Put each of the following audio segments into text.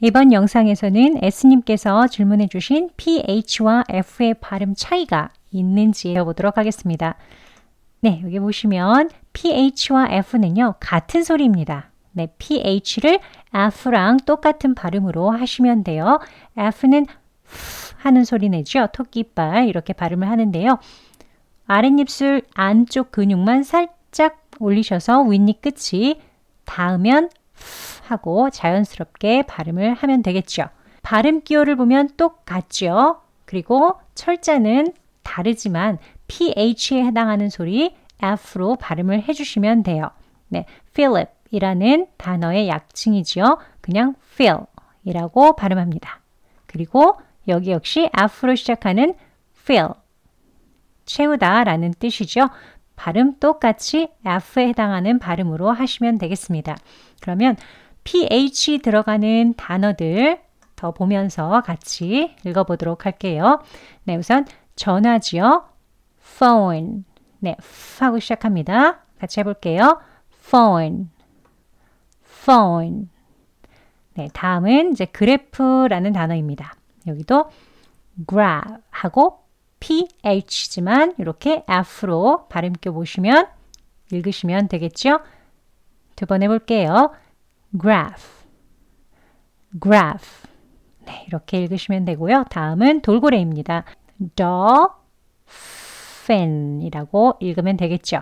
이번 영상에서는 S님께서 질문해 주신 PH와 F의 발음 차이가 있는지 배워보도록 하겠습니다. 네, 여기 보시면 PH와 F는요, 같은 소리입니다. 네, PH를 F랑 똑같은 발음으로 하시면 돼요. F는 하는 소리 내죠. 토끼발 이렇게 발음을 하는데요. 아랫입술 안쪽 근육만 살짝 올리셔서 윗니 끝이 닿으면 하고 자연스럽게 발음을 하면 되겠죠. 발음 기호를 보면 똑같죠. 그리고 철자는 다르지만 PH에 해당하는 소리 F로 발음을 해주시면 돼요. 네, Philip이라는 단어의 약칭이지요. 그냥 Phil이라고 발음합니다. 그리고 여기 역시 F로 시작하는 fill, 채우다라는 뜻이죠. 발음 똑같이 F에 해당하는 발음으로 하시면 되겠습니다. 그러면 PH 들어가는 단어들 더 보면서 같이 읽어보도록 할게요. 네, 우선 전화지요. phone. 네, 하고 시작합니다. 같이 해볼게요. phone. phone. 네, 다음은 이제 그래프라는 단어입니다. 여기도 graph 하고 ph지만 이렇게 f로 발음 껴 보시면 읽으시면 되겠죠? 두 번 해볼게요. Graph, graph. 네, 이렇게 읽으시면 되고요. 다음은 돌고래입니다. dolphin이라고 읽으면 되겠죠?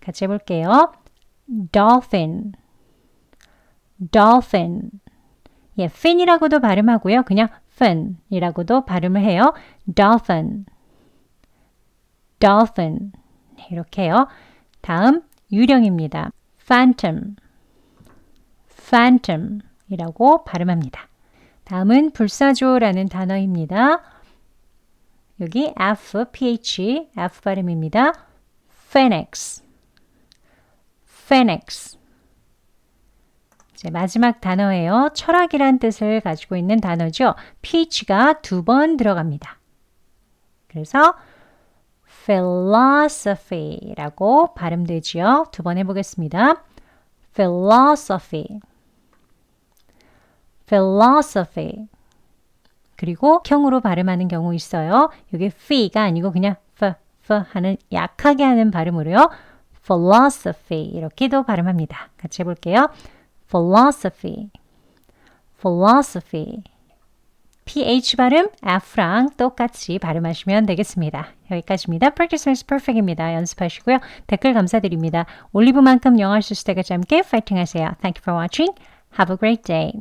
같이 해볼게요. dolphin, dolphin. 예, fin이라고도 발음하고요. 그냥 fin이라고도 발음을 해요. dolphin, dolphin. 이렇게요. 다음 유령입니다. phantom, phantom이라고 발음합니다. 다음은 불사조라는 단어입니다. 여기 F, PH, F 발음입니다. phoenix, phoenix. 이제 마지막 단어예요. 철학이란 뜻을 가지고 있는 단어죠. ph가 두 번 들어갑니다. 그래서 philosophy라고 발음되지요. 두 번 해보겠습니다. philosophy, philosophy. 그리고 형으로 발음하는 경우 있어요. 이게 fe가 아니고 그냥 f, f 하는 약하게 하는 발음으로요. philosophy 이렇게도 발음합니다. 같이 해볼게요. philosophy, philosophy. ph 발음 F랑 똑같이 발음하시면 되겠습니다. 여기까지입니다. Practice makes perfect입니다. 연습하시고요. 댓글 감사드립니다. 올리브만큼 수 있을 때까지 함께 파이팅 하세요. Thank you for watching. Have a great day.